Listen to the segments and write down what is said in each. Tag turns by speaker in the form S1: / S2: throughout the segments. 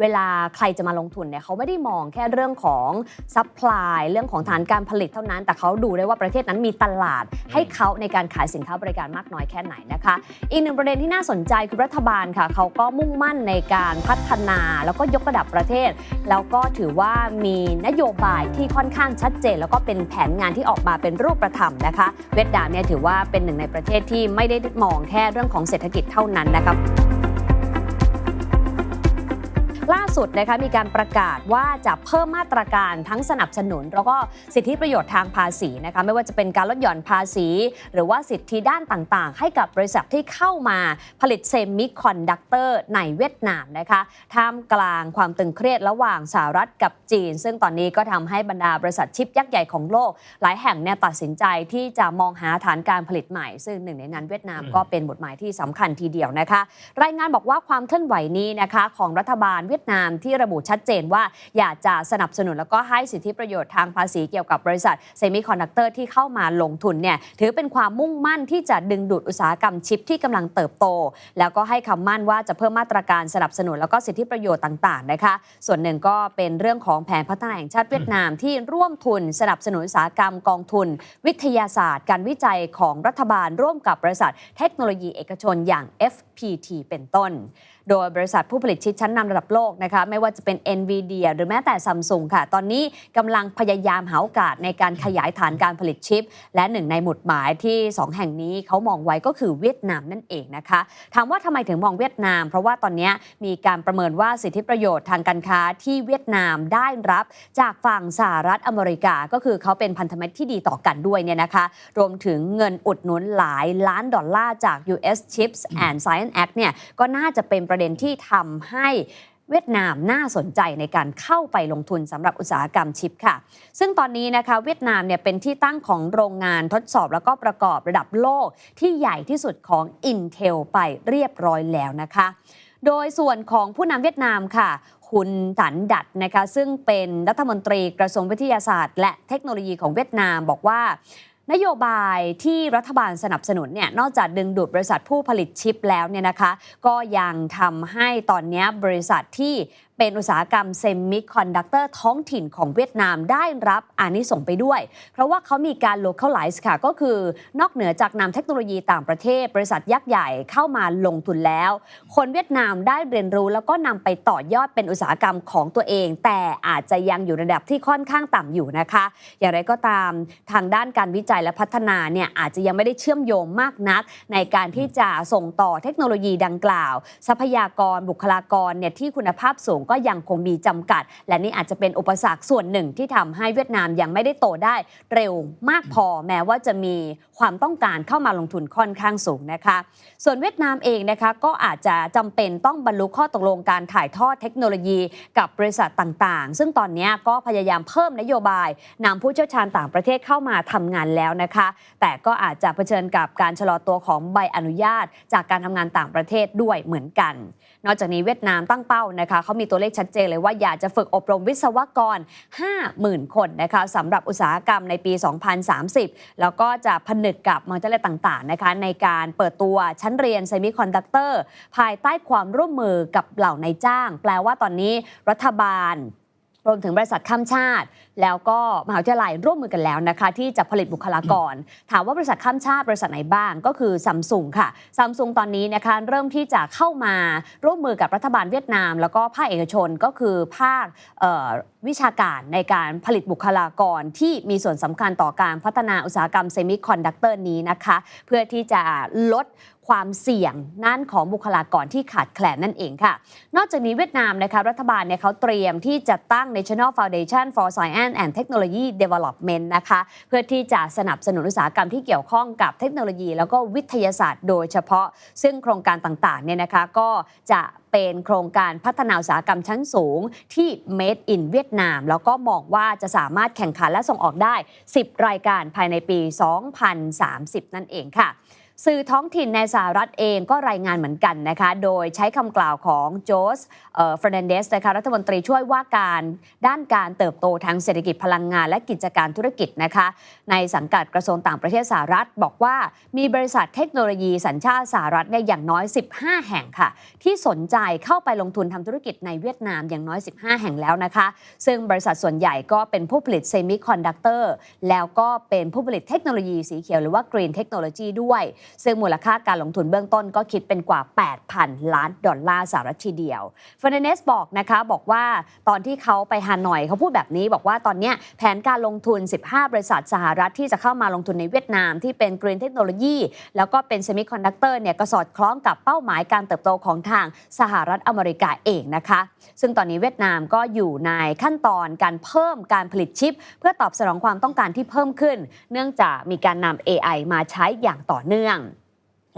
S1: เวลาใครจะมาลงทุนเนี่ยเขาไม่ได้มองแค่เรื่องของซัพพลายเรื่องของฐานการผลิตเท่านั้น แต่เขาดูได้ว่าประเทศนั้นมีตลาดให้เขาในการขายสินค้าบริการมากน้อยแค่ไหนนะคะ อีกหนึ่งประเด็นที่น่าสนใจคือรัฐบาลค่ะเขาก็มุ่งมั่นในการพัฒนาแล้วก็ยกระดับประเทศ แล้วก็ถือว่ามีนโยบายที่ค่อนข้างชัดเจน แล้วก็เป็นแผนงานที่ออกมาเป็นรูปธรรมนะคะ เวียดนามเนี่ยถือว่าเป็นหนึ่งในประเทศที่ไม่ได้มองแค่เรื่องของเศรษฐกิจเท่านั้นนะคะ ล่าสุดนะคะมีการประกาศว่าจะเพิ่มมาตรการทั้งสนับสนุน แล้วก็สิทธิประโยชน์ทางภาษีนะคะไม่ว่าจะเป็นการลดหย่อนภาษี หรือว่าสิทธิด้านต่างๆ ให้กับบริษัทที่เข้ามาผลิตเซมิคอนดักเตอร์ในเวียดนามนะคะท่ามกลางความตึงเครียดระหว่างสหรัฐกับจีน ซึ่งตอนนี้ก็ทำให้บรรดาบริษัทชิปยักษ์ใหญ่ของโลก หลายแห่งเนี่ยตัดสินใจที่จะมองหาฐานการผลิตใหม่ ซึ่งหนึ่งในนั้นเวียดนามก็เป็นบทหมายที่สำคัญทีเดียวนะคะ รายงานบอกว่าความเคลื่อนไหวนี้นะคะของรัฐบาลเวียียดนามที่ระบุชัดเจนว่าอยากจะสนับสนุนแล้วก็ให้สิทธิประโยชน์ทางภาษีเกี่ยวกับบริษัทเซมิคอนดักเตอร์ที่เข้ามาลงทุนเนี่ยถือเป็นความมุ่งมั่นที่จะดึงดูดอุตสาหกรรมชิปที่กำลังเติบโต แล้วก็ให้คำมั่นว่าจะเพิ่มมาตรการสนับสนุนแล้วก็สิทธิประโยชน์ต่างๆนะคะ ส่วนหนึ่งก็เป็นเรื่องของแผนพัฒนาแห่งชาติเวียดนามที่ร่วมทุนสนับสนุนอุตสาหกรรมกองทุน วิทยาศาสตร์ การวิจัยของรัฐบาลร่วมกับบริษัท เทคโนโลยีเอกชนอย่าง FPT เป็นต้น โดยบริษัทผู้ผลิตชิปชั้นนำระดับโลกนะคะไม่ว่าจะเป็น NVIDIA หรือแม้แต่ซัมซุงค่ะ ตอนนี้กำลังพยายามหาโอกาสในการขยายฐานการผลิตชิป และหนึ่งในหมุดหมายที่ 2 แห่งนี้เขามองไว้ก็คือเวียดนามนั่นเองนะคะถามว่าทำไมถึงมองเวียดนาม เพราะว่าตอนนี้มีการประเมินว่าสิทธิประโยชน์ทางการค้าที่เวียดนามได้รับ จากฝั่งสหรัฐอเมริกาก็คือเขาเป็นพันธมิตรที่ดีต่อกันด้วยเนี่ยนะคะ รวมถึงเงินอุดหนุนหลายล้านดอลลาร์จาก US Chips and Science Act เนี่ยก็น่าจะเป็นประประเด็นที่ทำให้เวียดนามน่าสนใจในการเข้าไปลงทุนสำหรับอุตสาหกรรมชิปค่ะ ซึ่งตอนนี้นะคะเวียดนามเนี่ยเป็นที่ตั้งของโรงงานทดสอบแล้วก็ประกอบระดับโลกที่ใหญ่ที่สุดของ Intel ไปเรียบร้อยแล้วนะคะ โดยส่วนของผู้นำเวียดนามค่ะคุณสันดัดนะคะซึ่งเป็นรัฐมนตรีกระทรวงวิทยาศาสตร์ และเทคโนโลยีของเวียดนามบอกว่า นโยบายที่รัฐบาลสนับสนุนเนี่ยนอกจากดึงดูดบริษัทผู้ผลิตชิปแล้วเนี่ยนะคะ ก็ยังทำให้ตอนนี้บริษัทที่ เป็นอุตสาหกรรมเซมิคอนดักเตอร์ท้องถิ่นของเวียดนามได้รับอานิสงไปด้วย เพราะว่าเขามีการ localize ค่ะ ก็คือนอกเหนือจากนำเทคโนโลยีต่างประเทศ บริษัทยักษ์ใหญ่เข้ามาลงทุนแล้ว คนเวียดนามได้เรียนรู้แล้วก็นำไปต่อยอดเป็นอุตสาหกรรมของตัวเอง แต่อาจจะยังอยู่ระดับที่ค่อนข้างต่ำอยู่นะคะ อย่างไรก็ตามทางด้านการวิจัยและพัฒนาเนี่ยอาจจะยังไม่ได้เชื่อมโยงมากนัก ในการที่จะส่งต่อเทคโนโลยีดังกล่าว ทรัพยากรบุคลากรเนี่ยที่คุณภาพสูงก็ยังคงมีจำกัด และนี่อาจจะเป็นอุปสรรคส่วนหนึ่งที่ทำให้เวียดนามยังไม่ได้โตได้เร็วมากพอแม้ว่าจะมีความต้องการเข้ามาลงทุนค่อนข้างสูงนะคะ ส่วนเวียดนามเองนะคะก็อาจจะจำเป็นต้องบรรลุข้อตกลงการถ่ายทอดเทคโนโลยีกับบริษัทต่างๆ ซึ่งตอนนี้ก็พยายามเพิ่มนโยบายนำผู้เชี่ยวชาญต่างประเทศเข้ามาทำงานแล้วนะคะ แต่ก็อาจจะเผชิญกับการชะลอตัวของใบอนุญาต จากการทำงานต่างประเทศด้วยเหมือนกัน นอกจากนี้เวียดนามตั้งเป้านะคะเขามีตัวัวเลขชัดเจนเลยว่าอยากจะฝึกอบรมวิศวกร 50,000 คนนะคะสำหรับอุตสาหกรรมในปี 2030 แล้วก็จะผนึกกับมอเตอร์ต่างๆนะคะในการเปิดตัวชั้นเรียนเซมิคอนดักเตอร์ภายใต้ความร่วมมือกับเหล่านายจ้าง แปลว่าตอนนี้รัฐบาล รวมถึงบริษัทข้ามชาติ แล้วก็มหาวิทยาลัยร่วมมือกันแล้วนะคะ ที่จะผลิตบุคลากร ถามว่าบริษัทข้ามชาติบริษัทไหนบ้างก็คือซัมซุงค่ะซัมซุงตอนนี้นะคะเริ่มที่จะเข้ามาร่วมมือกับรัฐบาลเวียดนาม แล้วก็ภาคเอกชนก็คือภาควิชาการในการผลิตบุคลากรที่มีส่วนสำคัญต่อการพัฒนาอุตสาหกรรมเซมิคอนดักเตอร์นี้นะคะ เพื่อที่จะลด ความเสี่ยงนั่นของบุคลากรที่ขาดแคลนนั่นเองค่ะ นอกจากนี้เวียดนามนะคะรัฐบาลเนี่ยเขาเตรียมที่จะตั้ง National Foundation for Science and Technology Development นะคะเพื่อที่จะสนับสนุนอุตสาหกรรมที่เกี่ยวข้องกับเทคโนโลยี แล้วก็วิทยาศาสตร์โดยเฉพาะ ซึ่งโครงการต่างๆเนี่ยนะคะก็จะเป็นโครงการพัฒนาอุตสาหกรรมชั้นสูงที่ Made in เวียดนาม แล้วก็มองว่าจะสามารถแข่งขันและส่งออกได้ 10 รายการภายในปี 2030 นั่นเองค่ะ สื่อท้องถิ่นในสหรัฐเองก็รายงานเหมือนกันนะคะ โดยใช้คำกล่าวของโจสเฟรนันเดสนะคะรัฐมนตรีช่วยว่าการด้านการเติบโตทางเศรษฐกิจพลังงานและกิจการธุรกิจนะคะ ในสังกัดกระทรวงต่างประเทศสหรัฐ บอกว่ามีบริษัทเทคโนโลยีสัญชาติสหรัฐเนี่ยอย่างน้อย 15 แห่งค่ะ ที่สนใจเข้าไปลงทุนทำธุรกิจในเวียดนามอย่างน้อย 15 แห่งแล้วนะคะ ซึ่งบริษัทส่วนใหญ่ก็เป็นผู้ผลิตเซมิคอนดักเตอร์แล้วก็เป็นผู้ผลิตเทคโนโลยีสีเขียวหรือว่า Green Technology ด้วยซึ่งมูลค่าการลงทุนเบื้องต้นก็คิดเป็นกว่า 8,000 ล้านดอลลาร์สหรัฐทีเดียวเฟอร์นันเดสบอกนะคะบอกว่าตอนที่เขาไปฮานอยเขาพูดแบบนี้บอกว่าตอนนี้แผนการลงทุน 15 บริษัทสหรัฐที่จะเข้ามาลงทุนในเวียดนามที่เป็น Green Technology แล้วก็เป็นเซมิคอนดักเตอร์เนี่ยก็สอดคล้องกับเป้าหมายการเติบโตของทางสหรัฐอเมริกาเองนะคะ ซึ่งตอนนี้เวียดนามก็อยู่ในขั้นตอนการเพิ่มการผลิตชิป เพื่อตอบสนองความต้องการที่เพิ่มขึ้น เนื่องจากมีการนำ AI มาใช้อย่างต่อเนื่อง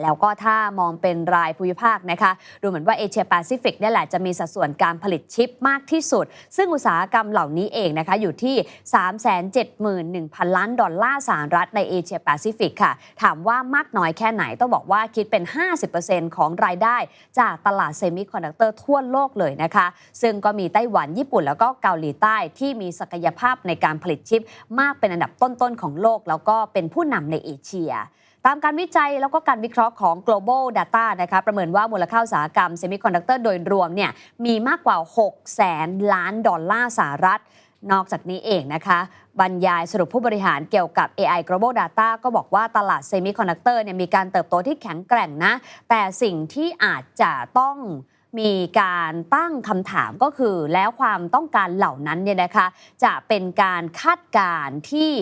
S1: แล้วก็ถ้ามองเป็นรายภูมิภาคนะคะดูเหมือนว่าเอเชียแปซิฟิกนี่แหละจะมีสัดส่วนการผลิตชิปมากที่สุด ซึ่งอุตสาหกรรมเหล่านี้เองนะคะอยู่ที่ 371,000 ล้านดอลลาร์สหรัฐในเอเชียแปซิฟิกค่ะ ถามว่ามากน้อยแค่ไหนต้องบอกว่าคิดเป็น 50%ของรายได้จากตลาดเซมิคอนดักเตอร์ทั่วโลกเลยนะคะ ซึ่งก็มีไต้หวันญี่ปุ่นแล้วก็เกาหลีใต้ที่มีศักยภาพในการผลิตชิป มากเป็นอันดับต้นๆของโลก แล้วก็เป็นผู้นำในเอเชีย ตามการวิจัยแล้วก็การวิเคราะห์ของ global data นะคะประเมินว่ามูลค่าอุตสาหกรรมเซมิคอนดักเตอร์โดยรวมเนี่ยมีมากกว่า6แสนล้านดอลลาร์สหรัฐ นอกจากนี้เองนะคะ บรรยายสรุปผู้บริหารเกี่ยวกับ AI Global Data ก็บอกว่าตลาดเซมิคอนดักเตอร์เนี่ยมีการเติบโตที่แข็งแกร่งนะ แต่สิ่งที่อาจจะต้องมีการตั้งคำถามก็คือแล้วความต้องการเหล่านั้นเนี่ยนะคะ จะเป็นการคาดการณ์ที่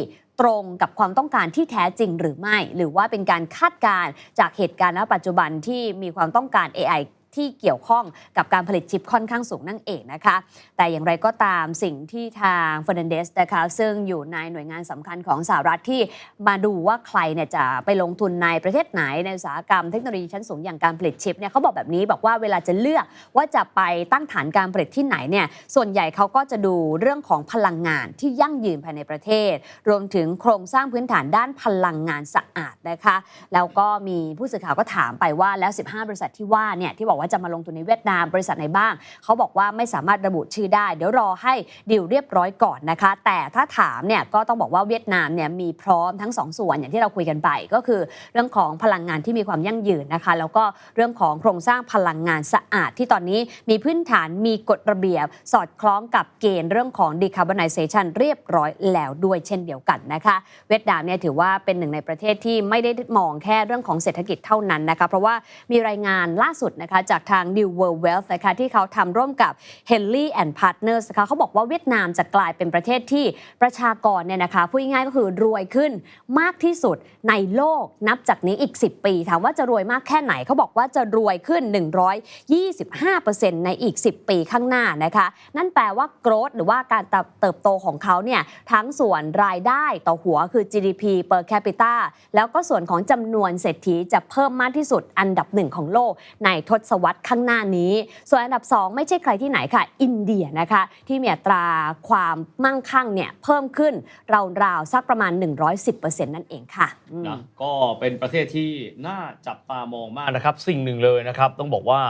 S1: ตรงกับความต้องการที่แท้จริงหรือไม่ หรือว่าเป็นการคาดการณ์จากเหตุการณ์ณปัจจุบันที่มีความต้องการ AI ที่เกี่ยวข้องกับการผลิตชิปค่อนข้างสูงนั่นเองนะคะ แต่อย่างไรก็ตามสิ่งที่ทางเฟอร์นันเดสนะคะซึ่งอยู่ในหน่วยงานสำคัญของสหรัฐที่มาดูว่าใครเนี่ยจะไปลงทุนในประเทศไหนในอุตสาหกรรมเทคโนโลยีชั้นสูงอย่างการผลิตชิปเนี่ยเขาบอกแบบนี้บอกว่าเวลาจะเลือกว่าจะไปตั้งฐานการผลิตที่ไหนเนี่ยส่วนใหญ่เขาก็จะดูเรื่องของพลังงานที่ยั่งยืนภายในประเทศ รวมถึงโครงสร้างพื้นฐานด้านพลังงานสะอาดนะคะ แล้วก็มีผู้สื่อข่าวก็ถามไปว่าแล้ว 15 บริษัทที่ว่าเนี่ยที่บอกว่าจะมาลงทุนในเวียดนามบริษัทไหนบ้าง เขาบอกว่าไม่สามารถระบุชื่อได้ เดี๋ยวรอให้ดีลเรียบร้อยก่อนนะคะ แต่ถ้าถามเนี่ยก็ต้องบอกว่าเวียดนามเนี่ยมีพร้อมทั้งสองส่วนอย่างที่เราคุยกันไป ก็คือเรื่องของพลังงานที่มีความยั่งยืนนะคะ แล้วก็เรื่องของโครงสร้างพลังงานสะอาดที่ตอนนี้มีพื้นฐานมีกฎระเบียบ สอดคล้องกับเกณฑ์เรื่องของ decarbonization เรียบร้อยแล้วด้วยเช่นเดียวกันนะคะ เวียดนามเนี่ยถือว่าเป็นหนึ่งในประเทศที่ไม่ได้มองแค่เรื่องของเศรษฐกิจเท่านั้นนะคะ เพราะว่ามีรายงานล่าสุดนะคะจากากทาง New World Wealth นะคะที่เขาทำร่วมกับ Henley and Partners นะคะเขาบอกว่าเวียดนามจะกลายเป็นประเทศที่ประชากรเนี่ยนะคะพูดง่ายก็คือรวยขึ้นมากที่สุดในโลกนับจากนี้อีก 10 ปี ถามว่าจะรวยมากแค่ไหนเขาบอกว่าจะรวยขึ้น 125%ในอีก 10 ปีข้างหน้านะคะนั่นแปลว่า growth หรือว่าการเติบโตของเขาเนี่ยทั้งส่วนรายได้ต่อหัวคือ GDP per capita แล้วก็ส่วนของจำนวนเศรษฐีจะเพิ่มมากที่สุดอันดับหนึ่งของโลกในทศวรรษข้างหน้านี้ ส่วนอันดับ 2 ไม่ใช่ใครที่ไหนค่ะ อินเดียนะคะที่มีอัตราความมั่งคั่งเนี่ยเพิ่มขึ้นราวๆสักประมาณ 110%นั่นเองค่ะอืม
S2: นะก็เป็นประเทศที่น่าจับตามองมากนะครับ สิ่งหนึ่งเลยนะครับ ต้องบอกว่า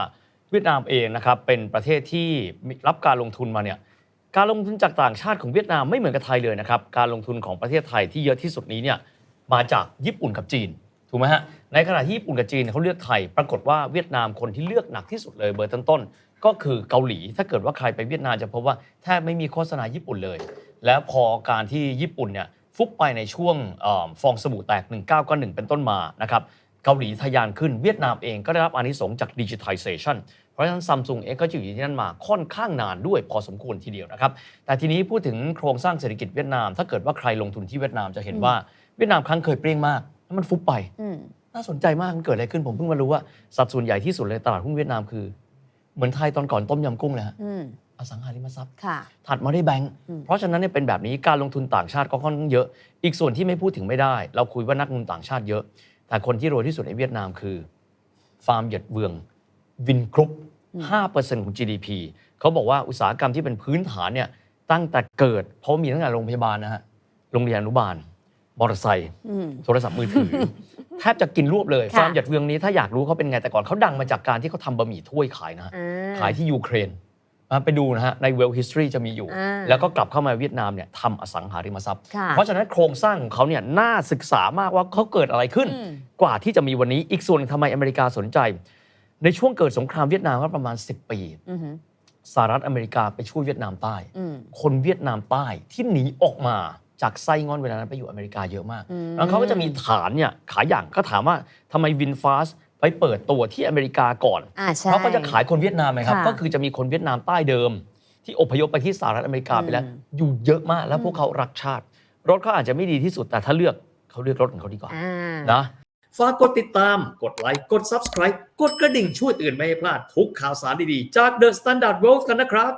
S2: เวียดนามเองนะครับเป็นประเทศที่รับการลงทุนมาเนี่ยการลงทุนจากต่างชาติของเวียดนามไม่เหมือนกับไทยเลยนะครับ การลงทุนของประเทศไทยที่เยอะที่สุดนี้เนี่ยมาจากญี่ปุ่นกับจีน ถูกไหมฮะในขณะที่ญี่ปุ่นกับจีนเขาเลือกไทย ปรากฏว่าเวียดนามคนที่เลือกหนักที่สุดเลยเบอร์ต้นๆก็คือเกาหลี ถ้าเกิดว่าใครไปเวียดนามจะพบว่าแทบไม่มีโฆษณาญี่ปุ่นเลย แล้วพอการที่ญี่ปุ่นเนี่ยฟุบไปในช่วงอฟองสบู่แตก 1991 เป็นต้นมานะครับเกาหลีทะยานขึ้นเวียดนามเองก็ได้รับอานิสงส์จากดิจิทัลเซชันเพราะฉะนั้นซัมซุงเองก็จะอยู่ที่นั่นมาค่อนข้างนานด้วยพอสมควรทีเดียวนะครับ แต่ทีนี้พูดถึงโครงสร้างเศรษฐกิจเวียดนาม ถ้าเกิดว่าใครลงทุนที่เวียดนามจะเห็นว่าเวียดนามครั้งเคยเปรี้ยงมาก แล้วมันฟุบไป
S1: อืม
S2: น่าสนใจมาก มันเกิดอะไรขึ้น ผมเพิ่งมารู้ว่า สัดส่วนใหญ่ที่สุดเลยตลาดหุ้นเวียดนามคือ เหมือนไทยตอนก่อนต้มยำกุ้งเลยฮะ
S1: อืม
S2: อสังหาริมทรัพย์
S1: ค่ะ
S2: ถัดมาได้แบงก์
S1: อืม
S2: เพราะฉะนั้นเนี่ยเป็นแบบนี้การลงทุนต่างชาติก็ค่อนข้างเยอะ อีกส่วนที่ไม่พูดถึงไม่ได้ เราคุยว่านักลงทุนต่างชาติเยอะ แต่คนที่รวยที่สุดในเวียดนามคือ ฟาร์มเหยียดเวือง วินกรุ๊ป5%ของ GDP เขาบอกว่าอุตสาหกรรมที่เป็นพื้นฐานเนี่ยตั้งแต่เกิด เพราะมีตั้งแต่โรงพยาบาลนะฮะ โรงเรียนอนุบาล มอเตอร์ไซค์
S1: อืม
S2: โทรศัพท์มือถือแทบจะกินรวบเลย
S1: ค่ะ
S2: ฟาร์มหยัดเวียงนี้ถ้าอยากรู้เขาเป็นไงแต่ก่อนเขาดังมาจากการที่เขาทำบะหมี่ถ้วยขายนะฮะ
S1: อ่
S2: ขายที่ยูเครนอะไปดูนะฮะใน Well History จะมีอยู่
S1: อ่า
S2: แล้วก็กลับเข้ามาเวียดนามเนี่ยทำอสังหาริมทรัพย์
S1: ค่ะ
S2: เพราะฉะนั้นโครงสร้างของเขาเนี่ยน่าศึกษามากว่าเขาเกิดอะไรขึ้น
S1: อืม
S2: กว่าที่จะมีวันนี้อีกส่วนหนึ่งทำไมอเมริกาสนใจ ในช่วงเกิดสงครามเวียดนามก็ประมาณ 10 ปี
S1: อือหือ
S2: สหรัฐอเมริกาไปช่วยเวียดนามใต้
S1: อืม
S2: คนเวียดนามใต้ที่หนีออกมา จากไส้งอนเวลานั้นไปอยู่อเมริกาเยอะมาก
S1: อืม
S2: แล้วเขาก็จะมีฐานเนี่ยขายอย่างก็ถามว่าทำไมวินฟาสไปเปิดตัวที่อเมริกาก่อน
S1: อ่าใช่
S2: เขาก็จะขายคนเวียดนามไหมครับ
S1: ค่ะ
S2: ก็คือจะมีคนเวียดนามใต้เดิม ที่อพยพไปที่สหรัฐอเมริกาไปแล้ว
S1: อืม
S2: อยู่เยอะมากแล้วพวกเขารักชาติ รถเขาอาจจะไม่ดีที่สุดแต่ถ้าเลือกเขาเลือกรถของเขาดีกว่า
S1: อ่า
S2: นะฝากกดติดตาม กดไลค์ กด Subscribe กดกระดิ่งช่วยเตือนไม่ให้พลาดทุกข่าวสารดีๆ จาก The Standard World กันนะครับ